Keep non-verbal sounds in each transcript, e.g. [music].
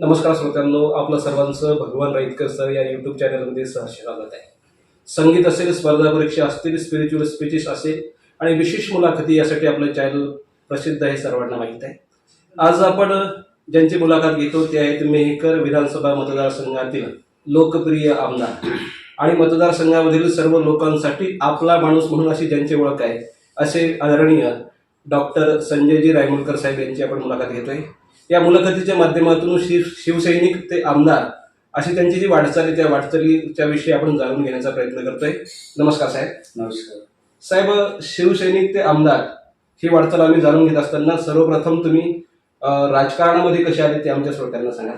नमस्कार श्रोत्यांनो आपलं सर्वांचं भगवान राईतकर सर या युट्यूब चॅनलमध्ये सहर्ष स्वागत आहे. संगीत असेल स्पर्धा परीक्षा असतील स्पिरिच्युअल स्पीचेस असेल आणि विशेष मुलाखती यासाठी आपलं चॅनल प्रसिद्ध आहे सर्वांना माहीत आहे. आज आपण ज्यांची मुलाखत घेतो ते आहेत मेहकर विधानसभा मतदारसंघातील लोकप्रिय आमदार. आणि मतदारसंघामधील सर्व लोकांसाठी आपला माणूस म्हणून अशी ज्यांची ओळख आहे असे आदरणीय डॉक्टर संजयजी रायमुलकर साहेब यांची आपण मुलाखत घेतोय. या मुलाखतीच्या माध्यमातून शिव शिवसैनिक ते आमदार अशी त्यांची जी वाटचाल आहे त्या वाटचालीच्या विषयी आपण जाणून घेण्याचा प्रयत्न करतोय. नमस्कार साहेब. नमस्कार. साहेब शिवसैनिक ते आमदार ही वाटचाल आम्ही जाणून घेत असताना सर्वप्रथम तुम्ही राजकारणामध्ये कसे आले ते आमच्या श्रोत्यांना सांगा.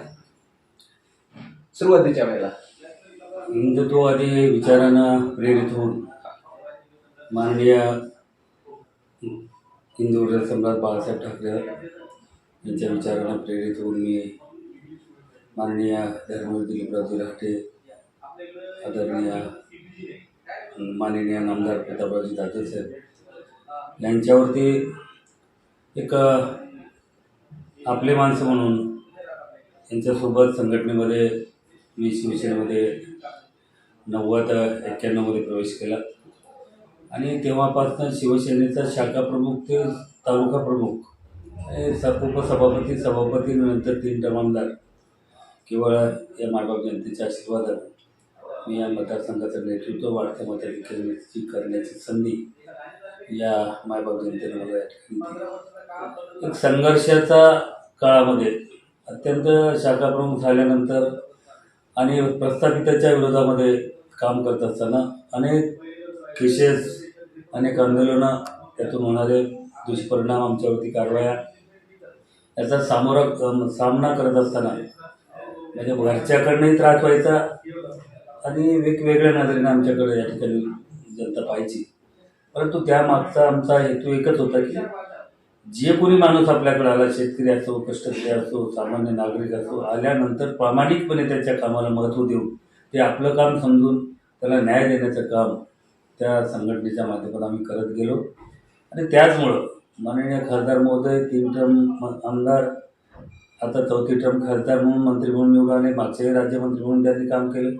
सुरुवातीच्या वेळेला. हिंदुत्ववादी विचारानं प्रेरित होऊन माननीय हिंदू सम्राट बाळासाहेब ठाकरे यांच्या विचारांना प्रेरित होऊन मी माननीय धर्मवीर दिलीपरावजी राठे आदरणीय माननीय नामदार प्रतापरावजी दाते साहेब यांच्यावरती एक आपले माणसं म्हणून यांच्यासोबत संघटनेमध्ये मी शिवसेनेमध्ये नव्वद एक्क्याण्णवमध्ये प्रवेश केला. आणि तेव्हापासून शिवसेनेचा शाखा प्रमुख ते तालुका प्रमुख हे उपसभापती सभापती नंतर तीन टर्म केवळ या मायबाप जनतेच्या आशीर्वादानं मी या मतदारसंघाचं नेतृत्व वाढत्या मताधिकाऱ्यांची करण्याची संधी या मायबाप जनतेने मला या ठिकाणी एक संघर्षाचा काळामध्ये अत्यंत शाखाप्रमुख झाल्यानंतर आणि प्रस्थापिताच्या विरोधामध्ये काम करत असताना अनेक केसेस अनेक आंदोलनं त्यातून होणारे दुष्परिणाम आमच्यावरती कारवाया याचा सामोरा सामना करत असताना म्हणजे घरच्याकडनंही त्रास व्हायचा आणि वेगवेगळ्या नजरेनं आमच्याकडे या ठिकाणी जनता पाहायची. परंतु त्यामागचा आमचा हेतू एकच होता की जे कोणी माणूस आपल्याकडे आला शेतकरी असो कष्टकरी असो सामान्य नागरिक असो आल्यानंतर प्रामाणिकपणे त्याच्या कामाला महत्त्व देऊन ते आपलं काम समजून त्याला न्याय देण्याचं काम त्या संघटनेच्या माध्यमातून आम्ही करत गेलो. आणि त्याचमुळं माननीय खासदार महोदय तीन टर्म आमदार आता चौथी टर्म खासदार म्हणून मंत्री म्हणून निवडून आले मागच्याही राज्यमंत्री म्हणून त्यांनी काम केलं.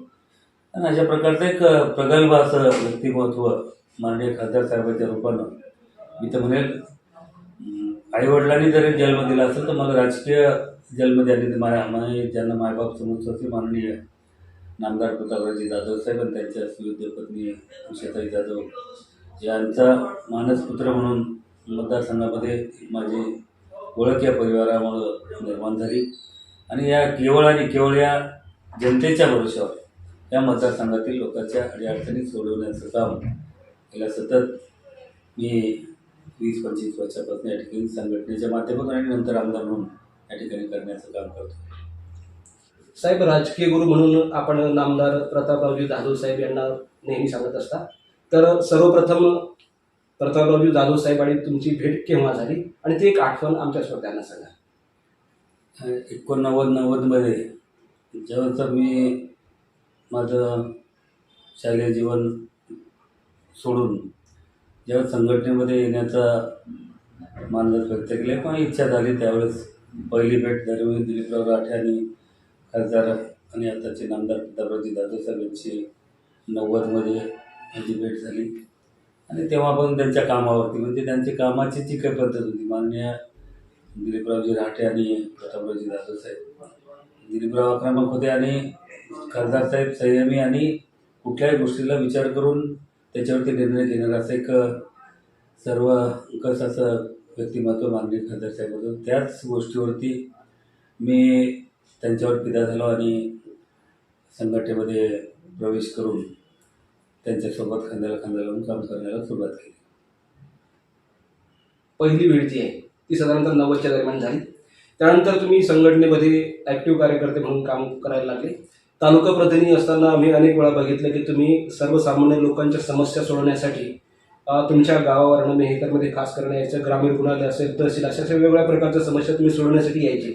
आणि अशा प्रकारचं एक प्रगल्भ असं व्यक्तिमत्व माननीय खासदार साहेबांच्या रूपानं मी तर म्हणेल आईवडिलांनी जरी जन्म दिला असेल तर मला राजकीय जन्म त्यांनी माझ्या माझे ज्यांना मायबाप समजतो ते माननीय नामदार प्रतापराजी जाधव साहेब आणि त्यांच्या सुयोग्य पत्नी उषाताई जाधव यांचा मानसपुत्र म्हणून मतदारसंघामध्ये माझी ओळख या परिवारामुळं निर्माण झाली. आणि या केवळ आणि केवळ या जनतेच्या भरोशावर या मतदारसंघातील लोकांच्या अडीअडचणी सोडवण्याचं काम याला सतत मी वीस पंचवीस वर्षापासून या ठिकाणी संघटनेच्या माध्यमातून आणि नंतर आमदार म्हणून या ठिकाणी करण्याचं काम करतो. साहेब राजकीय गुरु म्हणून आपण नामदार प्रतापरावजी जाधव साहेब यांना नेहमी सांगत असता. तर सर्वप्रथम प्रतापरावजी जाधव साहेब आणि तुमची भेट केव्हा झाली? आणि ती एक आठवण आमच्या श्रोत्यांना सांगा. एकोणनव्वद नव्वदमध्ये जेव्हा मी माझं शालेय जीवन सोडून जेव्हा संघटनेमध्ये येण्याचा मानस व्यक्त केले पण इच्छा झाली त्यावेळेस पहिली भेट धर्मवीर दिलीपराव राठे आणि खासदार आणि आताचे नामदार प्रतापरावजी जाधव साहेब यांची नव्वदमध्ये माझी भेट झाली. आणि तेव्हा पण त्यांच्या कामावरती म्हणजे त्यांची कामाची जी काही पद्धत होती माननीय दिलीपरावजी राठे आणि प्रतापरावजी जाधव साहेब दिलीपराव आक्रमक होते आणि खासदार साहेब संयमी आणि कुठल्याही गोष्टीला विचार करून त्याच्यावरती निर्णय घेणार असं एक सर्व कस असं व्यक्तिमत्व माननीय खासदार साहेब होतं. त्याच गोष्टीवरती मी त्यांच्यावर पिदा झालो आणि संघटनेमध्ये प्रवेश करून त्यांच्यासोबत खांद्याला खांदा लावून काम करण्याला सुरुवात केली. पहिली वेळ जी आहे ती साधारणतः नव्वदच्या दरम्यान झाली. त्यानंतर तुम्ही संघटनेमध्ये ॲक्टिव्ह कार्यकर्ते म्हणून काम करायला लागले. तालुका प्रतिनिधी असताना आम्ही अनेक वेळा बघितलं की तुम्ही सर्वसामान्य लोकांच्या समस्या सोडवण्यासाठी तुमच्या गावावरनं मेहकरमध्ये खास करून यायचं ग्रामीण रुग्णालय असेल तहसील अशा अशा वेगवेगळ्या प्रकारच्या समस्या तुम्ही सोडवण्यासाठी यायचे.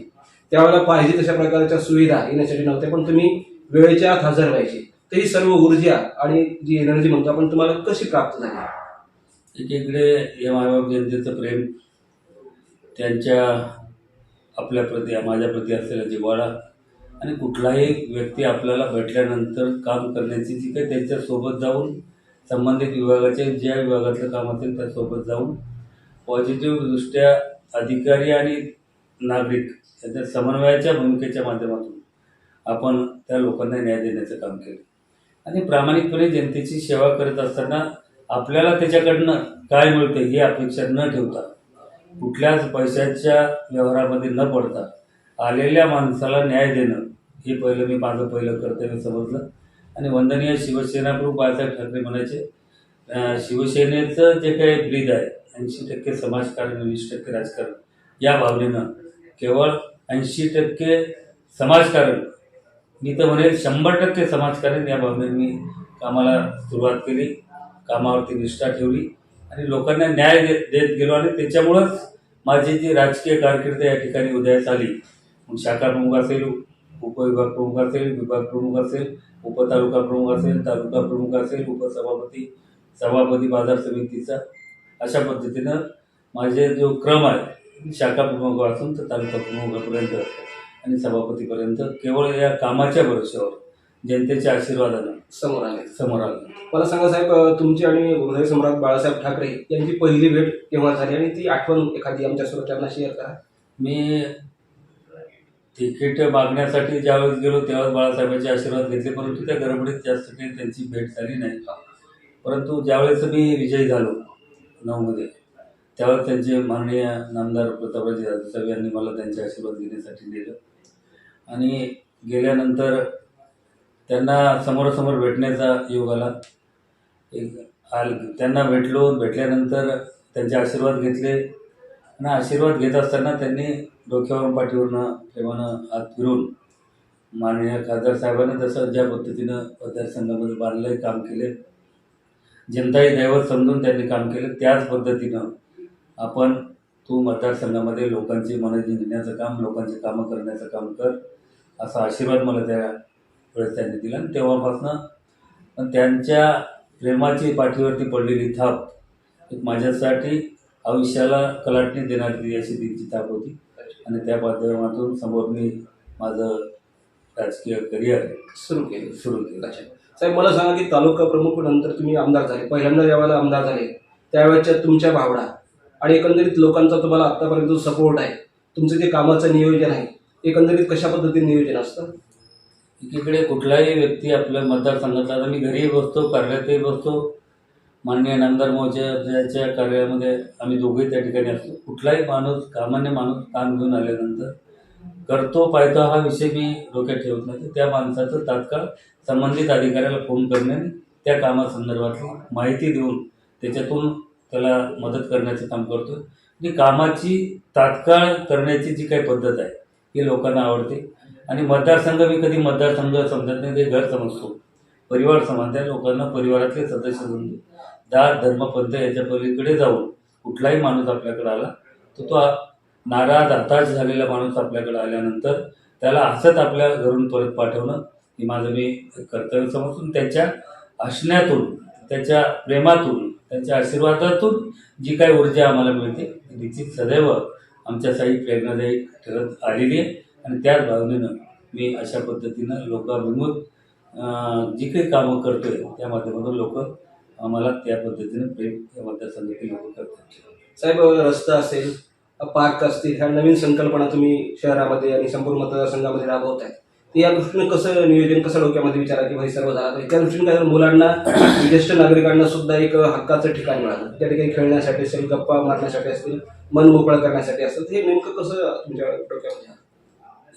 त्यावेळेला पाहिजे तशा प्रकारच्या सुविधा येण्यासाठी नव्हत्या पण तुम्ही वेळेच्या आत हजर व्हायचे. तर ही सर्व ऊर्जा आणि जी एनर्जी म्हणतो आपण तुम्हाला कशी प्राप्त झाली? एकीकडे या मायबाप जनतेचं प्रेम त्यांच्या आपल्याप्रती माझ्याप्रती असलेला जिव्हाळा आणि कुठलाही व्यक्ती आपल्याला भेटल्यानंतर काम करण्याची जी काही त्यांच्यासोबत जाऊन संबंधित विभागाचे ज्या विभागातलं काम असेल त्यासोबत जाऊन पॉझिटिव्हदृष्ट्या अधिकारी आणि नागरिक यांच्या समन्वयाच्या भूमिकेच्या माध्यमातून आपण त्या लोकांना न्याय देण्याचं काम केलं. आणि प्रामाणिकपणे जनतेची सेवा करत असताना आपल्याला त्याच्याकडनं काय मिळतं ही अपेक्षा न ठेवता कुठल्याच पैशाच्या व्यवहारामध्ये न पडता आलेल्या माणसाला न्याय देणं हे पहिलं मी माझं पहिलं कर्तव्य समजलं. आणि वंदनीय शिवसेना प्रमुख बाळासाहेब ठाकरे म्हणायचे शिवसेनेचं जे काही ब्रीद आहे ऐंशी टक्के समाजकारण वीस टक्के राजकारण या भावनेनं केवळ ऐंशी टक्के समाजकारण मी तर म्हणेल शंभर टक्के समाजकारण या बाबतीत मी कामाला सुरुवात केली कामावरती निष्ठा ठेवली आणि लोकांना न्याय दे देत गेलो आणि त्याच्यामुळंच माझी जी राजकीय कारकीर्द या ठिकाणी उदयास आली. मग शाखा प्रमुख असेल उपविभाग प्रमुख असेल विभाग प्रमुख असेल उपतालुका प्रमुख असेल तालुका प्रमुख असेल उपसभापती सभापती बाजार समितीचा अशा पद्धतीनं माझे जो क्रम आहे शाखा प्रमुखापासून तर तालुका प्रमुखापर्यंत आणि सभापतीपर्यंत केवळ या कामाच्या भरोश्यावर जनतेच्या आशीर्वादानं. समोर आले. समोर आलं. मला सांगा साहेब तुमची आणि हृदय सम्राट बाळासाहेब ठाकरे यांची पहिली भेट केव्हा झाली आणि ती आठवण एखादी आमच्या श्रोत्यांना शेअर करा? मी तिकीट मागण्यासाठी ज्यावेळेस गेलो तेव्हाच बाळासाहेबांचे आशीर्वाद घेतले परंतु त्या गडबडीत जास्त काही त्यांची भेट झाली नाही. परंतु ज्यावेळेस मी विजयी झालो नऊमध्ये त्यावेळेस त्यांचे माननीय नामदार प्रतापराजे साहेब यांनी मला त्यांचे आशीर्वाद घेण्यासाठी नेलं. आणि गेल्यानंतर त्यांना समोरासमोर भेटण्याचा योग आला. एक आल त्यांना भेटलो भेटल्यानंतर त्यांचे आशीर्वाद घेतले. आणि आशीर्वाद घेत असताना त्यांनी डोक्यावरून पाठीवरनं प्रेमानं हात फिरून माननीय खासदार साहेबांनी तसं ज्या पद्धतीनं मतदारसंघामध्ये बांधलं काम केले जनताही दैवत समजून त्यांनी काम केलं त्याच पद्धतीनं आपण तू मतदारसंघामध्ये लोकांची मनं जिंकण्याचं काम लोकांची कामं करण्याचं काम कर. असा आशीर्वाद मला त्या वेळेस त्यांनी दिला. आणि तेव्हापासनं त्यांच्या प्रेमाची पाठीवरती पडलेली थाप एक माझ्यासाठी आयुष्याला कलाटणी देणारी अशी त्यांची थाप होती. आणि त्या माध्यमातून समोर मी माझं राजकीय करिअर सुरू केली. सुरू केलं. अच्छा. साहेब मला सांगा की तालुका प्रमुख नंतर तुम्ही आमदार झाले. पहिल्यांदा ज्यावेळेला आमदार झाले त्यावेळेच्या तुमच्या भावना आणि एकंदरीत लोकांचा तुम्हाला आतापर्यंत जो सपोर्ट आहे तुमचं जे कामाचं नियोजन आहे एकंदरीत कशा पद्धतीने नियोजन असतं? एकीकडे कुठलाही व्यक्ती आपल्या मतदारसंघातला आता मी घरीही बसतो कार्यालयातही बसतो. माननीय नामदार महोदयाच्या कार्यालयामध्ये आम्ही दोघेही त्या ठिकाणी असतो. कुठलाही माणूस सामान्य माणूस काम घेऊन आल्यानंतर करतो पाहतो हा विषय मी डोक्यात ठेवत नाही. तर त्या माणसाचं तात्काळ संबंधित अधिकाऱ्याला फोन करणे त्या कामासंदर्भातली माहिती देऊन त्याच्यातून त्याला मदत करण्याचं काम करतो म्हणजे कामाची तात्काळ करण्याची जी काही पद्धत आहे हे लोकांना आवडते. आणि मतदारसंघ मी कधी मतदारसंघ समजत नाही ते घर समजतो. परिवार समजते लोकांना परिवारातले सदस्य समजतो जात धर्म पंथ याच्या पलीकडे जाऊन कुठलाही माणूस आपल्याकडे आला तर तो नाराज हताश झालेला माणूस आपल्याकडे आल्यानंतर त्याला हसत आपल्या घरून परत पाठवणं हे माझं मी कर्तव्य समजून त्याच्या हसण्यातून त्याच्या प्रेमातून त्यांच्या आशीर्वादातून जी काही ऊर्जा आम्हाला मिळते निश्चित सदैव आमच्यासाठी प्रेरणादायी ठरत आलेली आहे. आणि त्याच भावनेनं मी अशा पद्धतीनं लोकाभिमुख जी काही कामं करतो आहे त्या माध्यमातून लोक आम्हाला त्या पद्धतीनं प्रेम या मतदारसंघातील लोक करतात. साहेब रस्ता असेल पार्क असतील ह्या नवीन संकल्पना तुम्ही शहरामध्ये आणि संपूर्ण मतदारसंघामध्ये राबवत आहे तर या दृष्टीने कसं नियोजन कसं डोक्यामध्ये विचारा की भाई सर्व झाला पाहिजे त्या दृष्टीने काय मुलांना [coughs] ज्येष्ठ नागरिकांना सुद्धा एक हक्काचं ठिकाण मिळालं. त्या ठिकाणी खेळण्यासाठी असेल गप्पा मारण्यासाठी असतील मन मोकळं करण्यासाठी असेल हे नेमकं कसं तुमच्या डोक्यामध्ये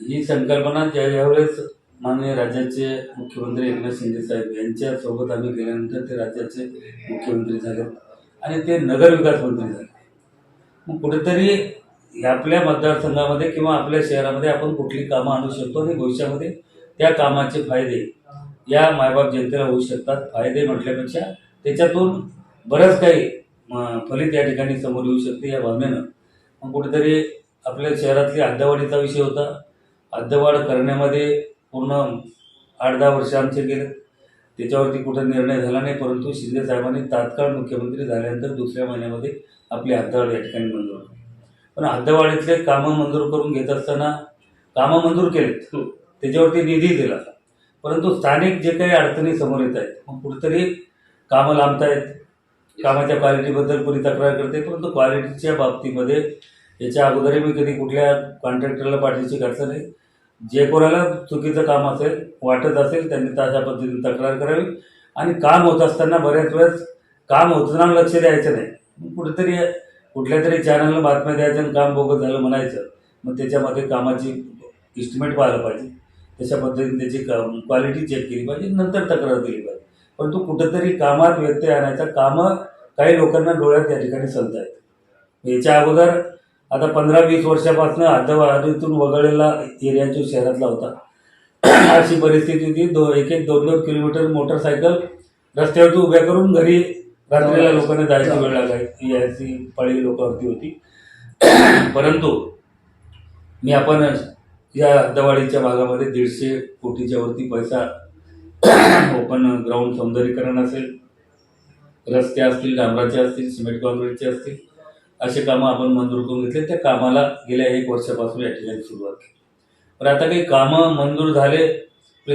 ही संकल्पना ज्या ज्यावेळेस माननीय राज्याचे मुख्यमंत्री एकनाथ शिंदे साहेब यांच्यासोबत आम्ही गेल्यानंतर ते राज्याचे मुख्यमंत्री झाले. आणि ते नगरविकास मंत्री झाले. मग कुठेतरी आपल्या मतदारसंघामध्ये किंवा आपल्या शहरामध्ये आपण कुठली कामं आणू शकतो आणि भविष्यामध्ये त्या कामाचे फायदे या मायबाप जनतेला होऊ शकतात. फायदे म्हटल्यापेक्षा त्याच्यातून बरंच काही फलित या ठिकाणी समोर येऊ शकते या भावनेनं. मग कुठेतरी आपल्या शहरातली अद्दवाडीचा विषय होता. अद्दवाड करण्यामध्ये पूर्ण आठ दहा वर्ष आमचे गेले. त्याच्यावरती कुठं निर्णय झाला नाही परंतु शिंदे साहेबांनी तात्काळ मुख्यमंत्री झाल्यानंतर दुसऱ्या महिन्यामध्ये आपली हद्दवाढ या ठिकाणी मंजूर होती पण हद्दवाढीतले कामं मंजूर करून घेत असताना कामं मंजूर केलेत. त्याच्यावरती निधी दिला. परंतु स्थानिक जे काही अडचणी समोर येत आहेत मग कुठेतरी कामं लांबतायत. कामाच्या क्वालिटीबद्दल कोणी तक्रार करते. परंतु क्वालिटीच्या बाबतीमध्ये याच्या अगोदरही मी कधी कुठल्या कॉन्ट्रॅक्टरला पाठीशी घातलं नाही. जे कोणाला चुकीचं काम असेल वाटत असेल त्यांनी तशा पद्धतीने तक्रार करावी. आणि काम होत असताना बऱ्याच वेळेस काम होताना लक्ष द्यायचं नाही. कुठेतरी कुठल्या तरी चॅनलला बातम्या द्यायचं आणि काम बोगत झालं म्हणायचं मग त्याच्यामध्ये कामाची इस्टिमेट पाहायला पाहिजे. तशा पद्धतीने त्याची क्वालिटी चेक केली पाहिजे नंतर तक्रार दिली पाहिजे. परंतु कुठंतरी कामात व्यत्यय आणायचा कामं काही लोकांना डोळ्यात त्या ठिकाणी संत आहेत. याच्या अगोदर आता पंधरा वीस वर्षापासून हद्दवाढीतून वगळलेला एरिया जो शहरातला होता [clears throat] अशी परिस्थिती होती. दो एक एक दोन दोन किलोमीटर मोटरसायकल रस्त्यावरती उभ्या करून घरी रात्रीला लोकांना जायची वेळ लागायची. याची पाळी लोकांवरती होती. परंतु मी आपण या हद्दवाढीच्या भागामध्ये दीडशे कोटीच्या वरती पैसा ओपन ग्राउंड सौंदर्यीकरण असेल रस्ते असतील डांबराचे असतील सिमेंट कॉन्क्रीटचे असतील असे कामं आपण मंजूर करून घेतले. त्या कामाला गेल्या एक वर्षापासून या ठिकाणी सुरुवात केली. पण आता काही कामं मंजूर झाले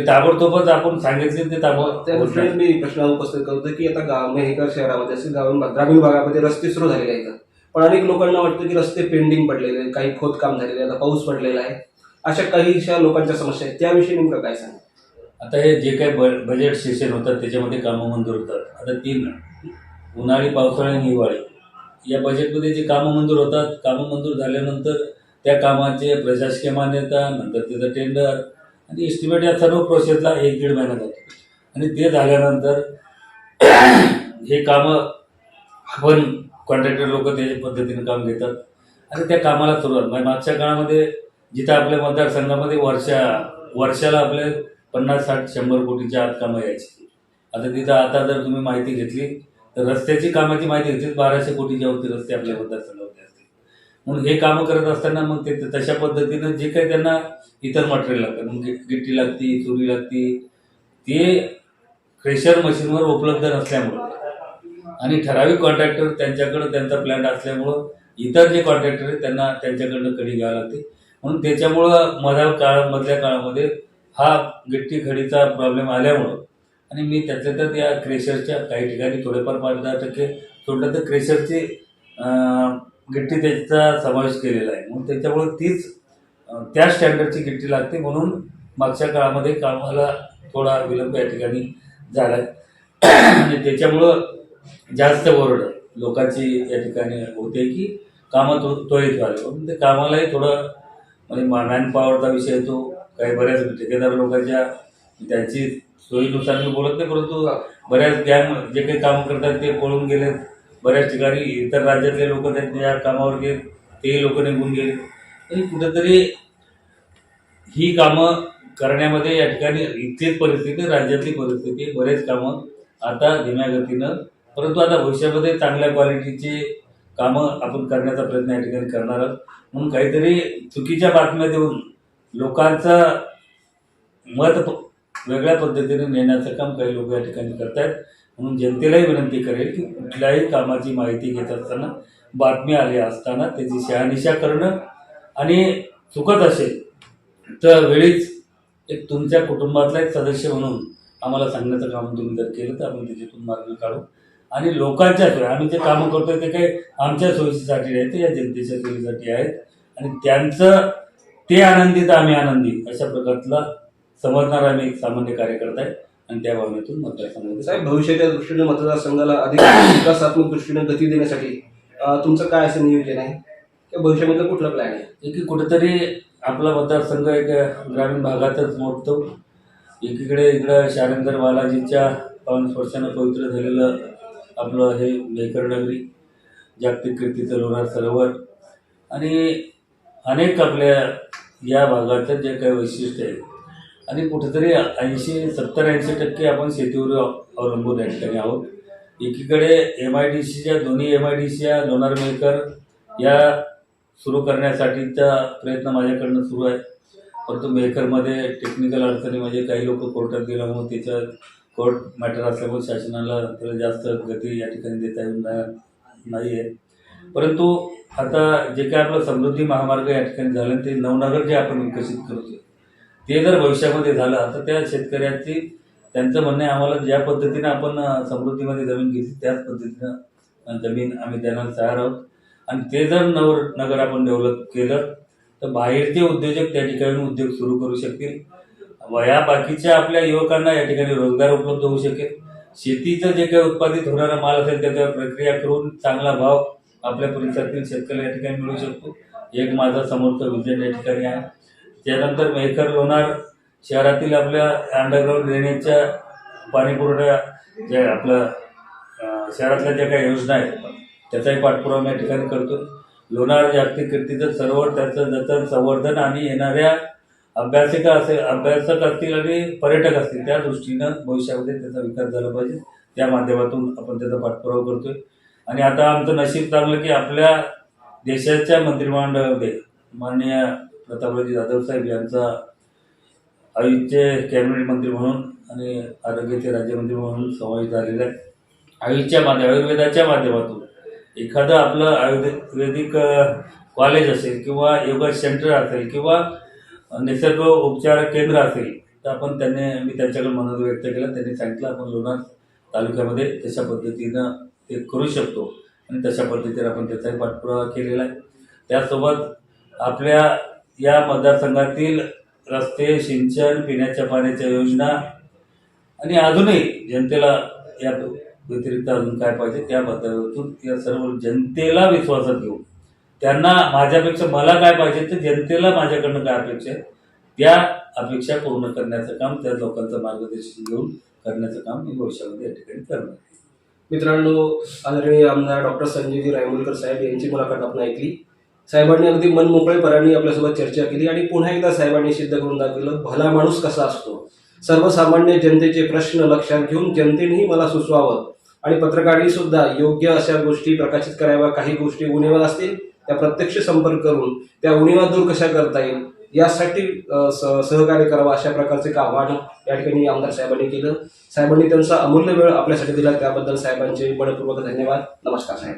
ताबडतोबच आपण सांगितले ते ताबड त्या दृष्टीने मी प्रश्न उपस्थित करतो की आता गाव मेहकर शहरामध्ये असेल गाव ग्रामीण भागामध्ये रस्ते सुरू झालेले आहेत. पण अनेक लोकांना वाटतं की रस्ते पेंडिंग पडलेले आहेत काही खोदकाम झालेले आहे आता पाऊस पडलेला आहे. अशा काहीशा लोकांच्या समस्या आहेत. त्याविषयी नेमकं काय सांगा आता हे जे काही ब बजेट सेशन होतात त्याच्यामध्ये कामं मंजूर होतात. आता तीन उन्हाळी पावसाळी आणि हिवाळी. या बजेटमध्ये जे कामं मंजूर होतात कामं मंजूर झाल्यानंतर त्या कामाचे प्रशासकीय मान्यता नंतर त्याचं टेंडर आणि एस्टिमेट या सर्व प्रोसेसला एक दीड महिना जातो. आणि ते झाल्यानंतर [clears throat] हे कामं आपण कॉन्ट्रॅक्टर लोक त्याच्या पद्धतीने काम घेतात. आणि त्या कामाला सुरुवात. म्हणजे मागच्या काळामध्ये जिथं आपल्या मतदारसंघामध्ये वर्षा वर्षाला आपले पन्नास साठ शंभर कोटीच्या आत कामं यायची. आता तिथं आता जर तुम्ही माहिती घेतली तर रस्त्याची कामाची माहिती घेतली बाराशे कोटीच्या वरती रस्ते आपल्या मतदारसंघामध्ये म्हणून हे कामं करत असताना मग ते तशा पद्धतीनं जे काही त्यांना इतर मटेरियल लागतं मग गिट- गिट्टी लागती चुरी लागती ते क्रेशर मशीनवर उपलब्ध नसल्यामुळं आणि ठराविक कॉन्ट्रॅक्टर त्यांच्याकडं त्यांचा प्लॅन असल्यामुळं इतर जे कॉन्ट्रॅक्टर आहेत त्यांना त्यांच्याकडनं कडी घ्यावी लागते. म्हणून त्याच्यामुळं मध्या काळामधल्या काळामध्ये हा गिट्टी खडीचा प्रॉब्लेम आल्यामुळं आणि मी त्यातल्या त्यात या क्रेशरच्या काही ठिकाणी थोडेफार पाच दहा टक्के सोडलं तर क्रेशरचे गिट्टी त्याचा समावेश केलेला आहे. म्हणून त्याच्यामुळं तीच त्या स्टँडर्डची गिट्टी लागते म्हणून मागच्या काळामध्ये कामाला थोडा विलंब या ठिकाणी झाला आहे आणि त्याच्यामुळं जास्त ओरड लोकांची या ठिकाणी होते की कामं तो त्वरित व्हावे. म्हणून ते कामालाही थोडं म्हणजे मॅन पॉवरचा विषय येतो काही बऱ्याच ठेकेदार लोकांच्या त्यांची सोयीनुसार मी बोलत नाही परंतु बऱ्याच गॅंग जे काही काम करतात ते पळून गेले बऱ्याच ठिकाणी इतर राज्यातले लोक त्यांच्या म्हणजे कामावर गेले तेही लोक निघून गेले. आणि कुठेतरी ही कामं करण्यामध्ये या ठिकाणी इथलीच परिस्थिती राज्यातली परिस्थिती बरेच कामं आता धीम्या गतीनं परंतु आता भविष्यामध्ये चांगल्या क्वालिटीचे कामं आपण करण्याचा प्रयत्न या ठिकाणी करणार आहोत. म्हणून काहीतरी चुकीच्या बातम्या देऊन लोकांचं मत वेगळ्या पद्धतीने नेण्याचं काम काही लोक या ठिकाणी करत आहेत म्हणून जनतेलाही विनंती करेल की कुठल्याही कामाची माहिती घेत असताना बातमी आली असताना त्याची शहानिशा करणं आणि चुकत असेल तर वेळीच एक तुमच्या कुटुंबातला एक सदस्य म्हणून आम्हाला सांगण्याचं काम तुम्ही जर केलं तर आम्ही त्याच्यातून मार्ग काढू. आणि लोकांच्या सोयी आम्ही जे कामं करतोय ते काही आमच्या सोयीसाठी नाही ते या जनतेच्या सोयीसाठी आहेत. आणि त्यांचं ते आनंदी तर आम्ही आनंदी अशा प्रकारचा समजणारा आम्ही एक सामान्य कार्यकर्ता आहे. आणि त्या भावनेतून मतदारसंघामध्ये साहेब भविष्याच्या दृष्टीने मतदारसंघाला अधिक विकासात्मक दृष्टीने गती देण्यासाठी तुमचं काय असं नियोजन आहे? किंवा भविष्यामध्ये कुठला प्लॅन आहे? की कुठेतरी आपला मतदारसंघ एक ग्रामीण भागातच मोडतो. एकीकडे इकडं शारंगर बालाजीच्या पावन स्पर्शानं पवित्र झालेलं आपलं हे मेकर नगरी जागतिक कीर्तीचं लोणार सरोवर आणि अनेक आपल्या या भागाचं जे काही वैशिष्ट्य आहे आणि कुठेतरी ऐंशी सत्तर ऐंशी टक्के आपण शेतीवर अव- अवलंबून या ठिकाणी आहोत. एकीकडे एम आय डी सीच्या दोन्ही एम आय डी सीच्या लोणार मेकर या सुरू करण्यासाठीचा प्रयत्न माझ्याकडनं सुरू आहे. परंतु मेकरमध्ये टेक्निकल अडचणी म्हणजे काही लोक कोर्टात गेल्यामुळे त्याचं कोर्ट मॅटर असल्यामुळे शासनाला त्याला जास्त गती या ठिकाणी देता येऊन नाही आहे परंतु आता जे काय आपलं समृद्धी महामार्ग या ठिकाणी झालं ते नवनगर जे आपण विकसित करतो ते जर भविष्यामध्ये झालं तर त्या शेतकऱ्याची त्यांचं म्हणणं आहे आम्हाला ज्या पद्धतीनं आपण समृद्धीमध्ये जमीन घेतली त्याच पद्धतीनं जमीन आम्ही त्यांना तयार आहोत. आणि ते जर नवर नगर आपण डेव्हलप केलं तर बाहेरचे उद्योजक त्या ठिकाणी उद्योग सुरू करू शकतील. वया बाकीच्या आपल्या युवकांना या ठिकाणी रोजगार उपलब्ध होऊ शकेल. शेतीचं जे काही उत्पादित होणारा माल असेल त्याच्यावर प्रक्रिया करून चांगला भाव आपल्या परिसरातील शेतकऱ्याला या ठिकाणी मिळू शकतो. एक माझा समोरचा विजन या ठिकाणी आहे. त्यानंतर मेहकर लोणार शहरातील आपल्या अंडरग्राऊंड ड्रेनेजच्या पाणी पुरवठ्या जे आपलं शहरातल्या ज्या काही योजना आहेत त्याचाही पाठपुरावा मी या ठिकाणी करतो लोणार जागतिक कीर्तीचं सरोवर त्याचं जतन संवर्धन आणि येणाऱ्या अभ्यासिका असेल अभ्यासक असतील आणि पर्यटक असतील त्या दृष्टीनं भविष्यामध्ये त्याचा विकास झाला पाहिजे. त्या माध्यमातून आपण त्याचा पाठपुरावा करतोय. आणि आता आमचं नशीब चांगलं की आपल्या देशाच्या मंत्रिमंडळामध्ये माननीय प्रतापरावजी जाधव साहेब यांचा आयुषचे कॅबिनेट मंत्री म्हणून आणि आरोग्याचे राज्यमंत्री म्हणून समावेश झालेला आहे. आयुषच्या माध्यम आयुर्वेदाच्या माध्यमातून एखादं आपलं आयुर्वेदिक कॉलेज असेल किंवा योगा सेंटर असेल किंवा निसर्ग उपचार केंद्र असेल तर आपण त्यांनी मी त्यांच्याकडे मनोर व्यक्त केला. त्यांनी सांगितलं आपण लोणार तालुक्यामध्ये तशा पद्धतीनं ते करू शकतो आणि तशा पद्धतीने आपण त्याचाही पाठपुरावा केलेला आहे. त्यासोबत आपल्या या मतदारसंघातील रस्ते सिंचन पिण्याच्या पाण्याच्या योजना आणि अजूनही जनतेला या व्यतिरिक्त अजून काय पाहिजे त्या बद्दलातून या सर्व जनतेला विश्वासात घेऊन त्यांना माझ्यापेक्षा मला काय पाहिजे तर जनतेला माझ्याकडनं काय अपेक्षा आहे त्या अपेक्षा पूर्ण करण्याचं काम त्या लोकांचं मार्गदर्शन घेऊन करण्याचं काम मी भविष्यामध्ये या ठिकाणी करणार मित्रांनो आदरणीय आमदार डॉक्टर संजयजी रायमुलकर साहेब यांची मुलाखत आपण ऐकली. साहेबांनी अगदी मनमोकळेपणाने आपल्यासोबत चर्चा केली आणि पुन्हा एकदा साहेबांनी सिद्ध करून दाखवलं भला माणूस कसा असतो? सर्वसामान्य जनतेचे प्रश्न लक्षात घेऊन जनतेनेही मला सुचवावं. आणि पत्रकारांनी सुद्धा योग्य अशा गोष्टी प्रकाशित कराव्या काही गोष्टी उणीवा असतील त्या प्रत्यक्ष संपर्क करून त्या उणीवा दूर कशा करता येईल यासाठी सहकार्य करावं अशा प्रकारचे एक आव्हान या ठिकाणी आमदार साहेबांनी केलं. साहेबांनी त्यांचा अमूल्य वेळ आपल्यासाठी दिला त्याबद्दल साहेबांचे मनपूर्वक धन्यवाद. नमस्कार साहेब.